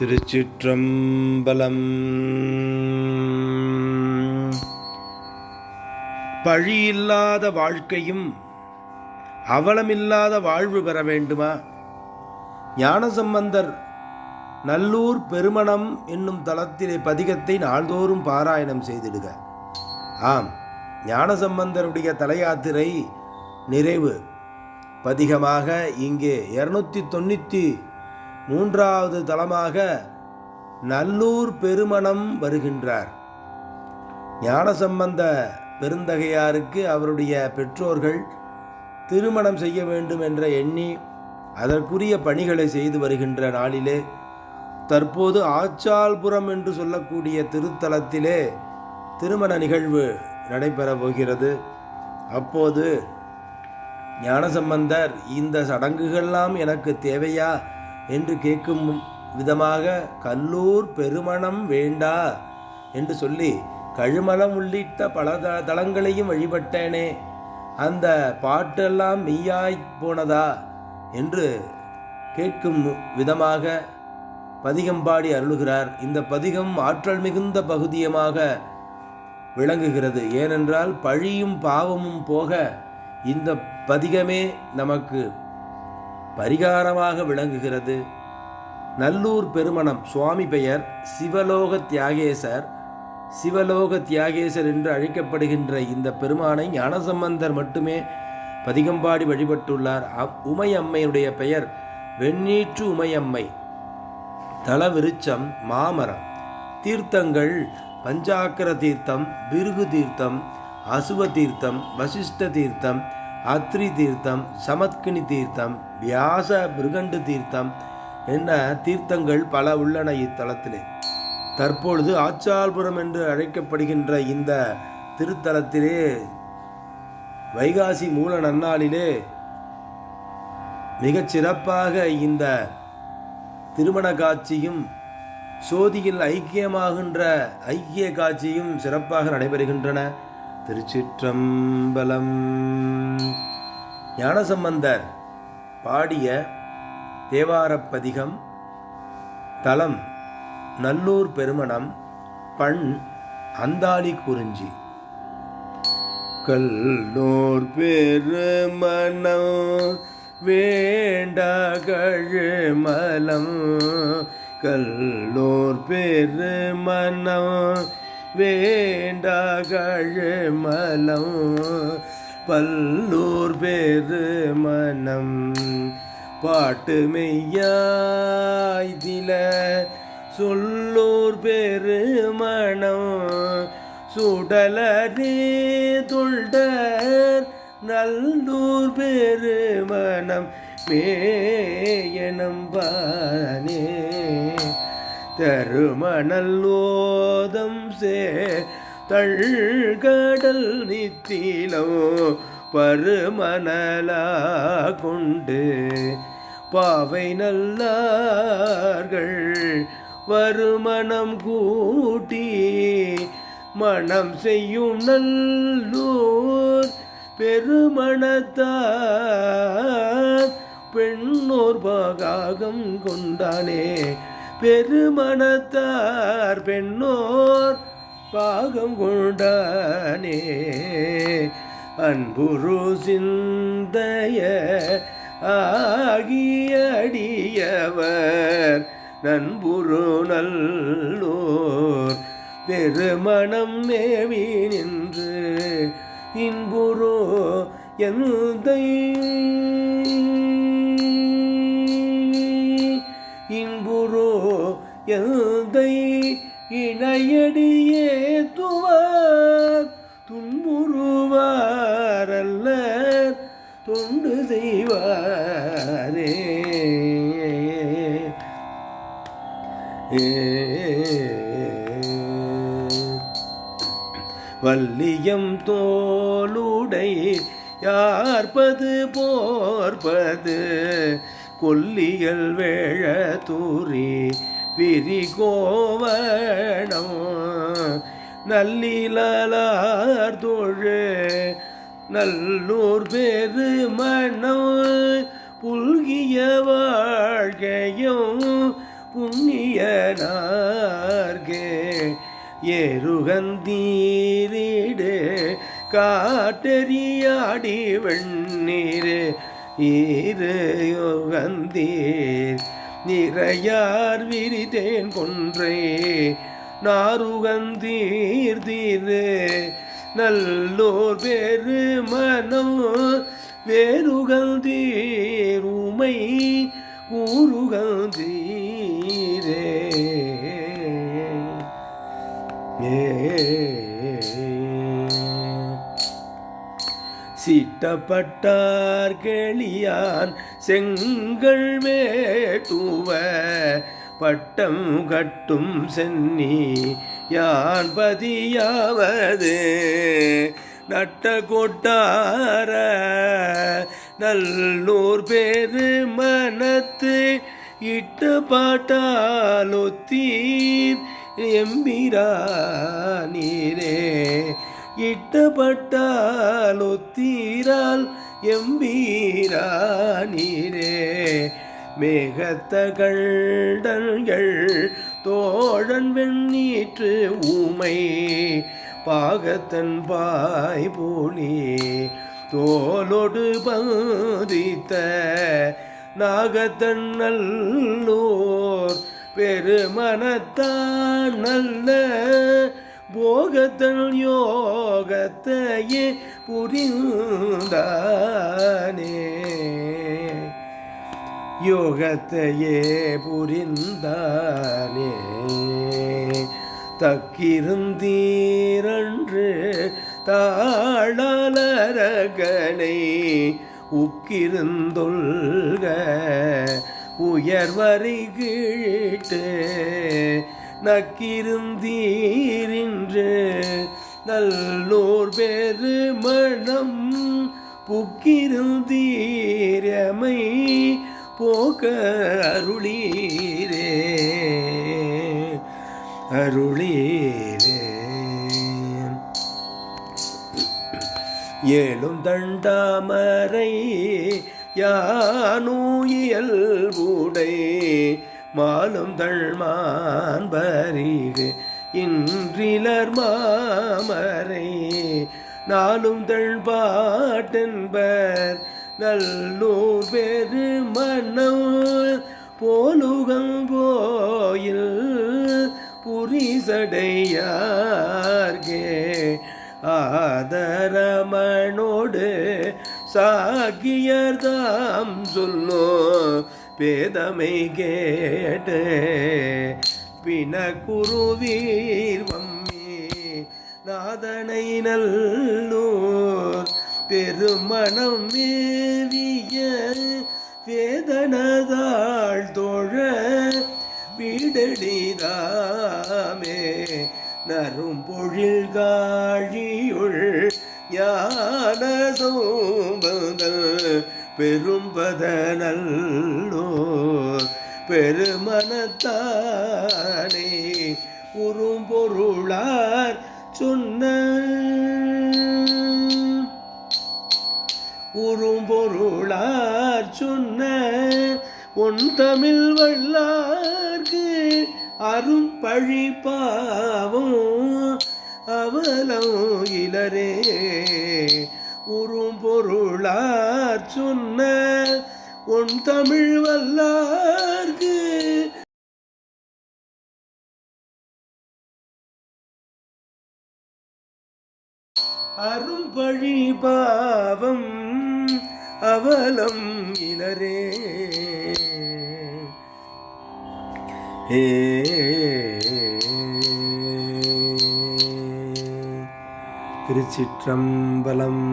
திருச்சிற்றம்பலம். பழியில்லாத வாழ்க்கையும் அவலமில்லாத வாழ்வு பெற வேண்டுமா? ஞானசம்பந்தர் நல்லூர் பெருமணம் என்னும் தளத்திலே பதிகத்தை நாள்தோறும் பாராயணம் செய்திடுக. ஆம் ஞானசம்பந்தருடைய தலையாத்திரை நிறைவு. பதிகமாக இங்கே இருநூத்தி தொண்ணூற்றி மூன்றாவது தலமாக நல்லூர் பெருமணம் வருகின்றார். ஞானசம்பந்த பெருந்தகையாருக்கு அவருடைய பெற்றோர்கள் திருமணம் செய்ய வேண்டும் என்ற எண்ணி அதற்குரிய பணிகளை செய்து வருகின்ற நாளிலே தற்போது ஆச்சால்புரம் என்று சொல்லக்கூடிய திருத்தலத்திலே திருமண நிகழ்வு நடைபெறப் போகிறது. அப்போது ஞானசம்பந்தர் இந்த சடங்குகள்லாம் எனக்கு தேவையா? என்று கேட்கும் விதமாக கல்லூர் பெருமணம் வேண்டா என்று சொல்லி கழுமலம் உள்ளிட்ட பல த தலங்களையும் வழிபட்டேனே அந்த பாட்டெல்லாம் மெய்யாய் போனதா? என்று கேட்கும் விதமாக பதிகம் பாடி அருளுகிறார். இந்த பதிகம் ஆற்றல் மிகுந்த பகுதியமாக விளங்குகிறது. ஏனென்றால் பழியும் பாவமும் போக இந்த பதிகமே நமக்கு பரிகாரமாக விளங்குகிறது. நல்லூர் பெருமணம் சுவாமி பெயர் சிவலோக தியாகேசர். சிவலோக தியாகேசர் என்று அழைக்கப்படுகின்ற இந்த பெருமானை ஞானசம்பந்தர் மட்டுமே பதிகம்பாடி வழிபட்டுள்ளார். அம்- உமையம்மையுடைய பெயர் வெண்ணீற்று உமையம்மை. தலவிருச்சம் மாமரம். தீர்த்தங்கள் பஞ்சாக்கர தீர்த்தம் பிருகு தீர்த்தம் அசுவ தீர்த்தம் வசிஷ்ட தீர்த்தம் அத்ரி தீர்த்தம் சமத்கினி தீர்த்தம் வியாச பிருகண்டு தீர்த்தம் என்ன தீர்த்தங்கள் பல உள்ளன இத்தலத்திலே. தற்பொழுது ஆச்சால்புரம் என்று அழைக்கப்படுகின்ற இந்த திருத்தலத்திலே வைகாசி மூல நன்னாளிலே மிகச் சிறப்பாக இந்த திருமண காட்சியும் சோதியில் ஐக்கியமாகின்ற ஐக்கிய காட்சியும் சிறப்பாக நடைபெறுகின்றன. திருச்சிற்றம்பலம். ஞானசம்பந்தர் பாடிய தேவாரப்பதிகம் தலம் நல்லூர் பெருமணம் பண் அந்தாளி குறிஞ்சி. கல்லூர் பெருமணம் வேண்ட கழுமலம் கல்லோர் பெருமணம் வேண்ட பல்லூர் பேரு மனம் பாட்டு மெய்யாய்தில பேரு மனம் சுடலரே துள்டர் நல்லூர் பெருமணம் மேயனம் பானே தருமணல்லோதம் சே தழ்கடல் நித்திலோ பருமணலா கொண்டு பாவை நல்லார்கள் வருமணம் கூட்டி மனம் செய்யும் நல்லூர் பெருமணத்தார் பெண்ணோர் பாகாகம் கொண்டானே பெருமணத்தார் பெண்ணோர் பாகம் கொண்டானே. அன்புரு சிந்தைய ஆகியடியவர் நண்புரு நல்லோர் பெருமணம் மேவி நின்று இன்புரு எந்தை எந்தை இணையடியே துவார் துன்புறுவாரல்ல தொண்டு செய்வாரே. வல்லியம் தோளுடை யார்பது போர்பது கொல்லியல் வேழ தூரி விரிகோவணம் நல்லிலார் தோழு நல்லூர் பெருமணம் புல்கிய வாழ்க்கையும் புண்ணியனார்கே ஏருகந்தீரீடு காட்டறியாடி வெண்ணீர் ஈரு யுகந்தீர். நிறையார் விரிதேன் கொன்றே நாருகந்தீர்தீரு நல்லோர் பெரு மனம் வேறுகந்தீருமை உமை ஏ சீட்டப்பட்டார் கேளியான் செங்கல் மேட்டுவ பட்டம் கட்டும் சென்னி யான் பதியாவது. நட்ட கொட்டார நல்லூர் பேரு மனத்து இட்ட பாட்டாலொத்தீர் எம்பிரா நீரே இட்டப்பட்டாலொத்தீரால் ஒத்தீரால் எம்பீரானீரே மேகத்தகண்டங்கள் தோழன் வெண்ணீற்று ஊமை பாகத்தன் பாய் போனே தோலோடு பதித்த நாகத்தன் நல்லோர் பெருமனத்தான் நல்ல போகத்தன் யோகத்தையே புரிந்தானே. யோகத்தையே புரிந்தானே. தக்கிருந்தீரன்று தாழலரகனை உக்கிருந்தொல்க உயர்வரை கீழிட்டு நக்கிருந்தீரின்று நல்லோர் பெரு மனம் புக்கிருந்தீரமை போக்க அருளீரே. அருளீரே. ஏழும் தண்டாமரை யானூயல் பூடை மாலும் தழ்மான்பரிகு இன்றிலர் மாமரை. நாளும் தழ்பாட்டென்பர் நல்லூர் பெரு மன்னம் போலுகங்கோயில் புரிசடையார்கே. ஆதரமனோடு சாகியர்தாம் சொல்லோ பேதமை கேட்டு பிணக்குருவீர் வம்மி நாதனை நல்லூர் பெருமணம் மேவிய வேதனதாள் தோழ வீடடிதாமே நரும் பொழில் காழியுள் ஞான சோம்பதல் பெரும்பதனல்லோர் பெருமனத்தானே உறும்பொருளார் சொன்ன உறும்பொருளார் சொன்ன உன் தமிழ் வல்லார்க்கு அரும் பழி அவலம் இளரே பொருளார் சொன்ன உன் தமிழ் வல்லார்க்கு. அரும்பழி பாவம் அவலம் இளரே ஏ. திருச்சிற்றம்பலம்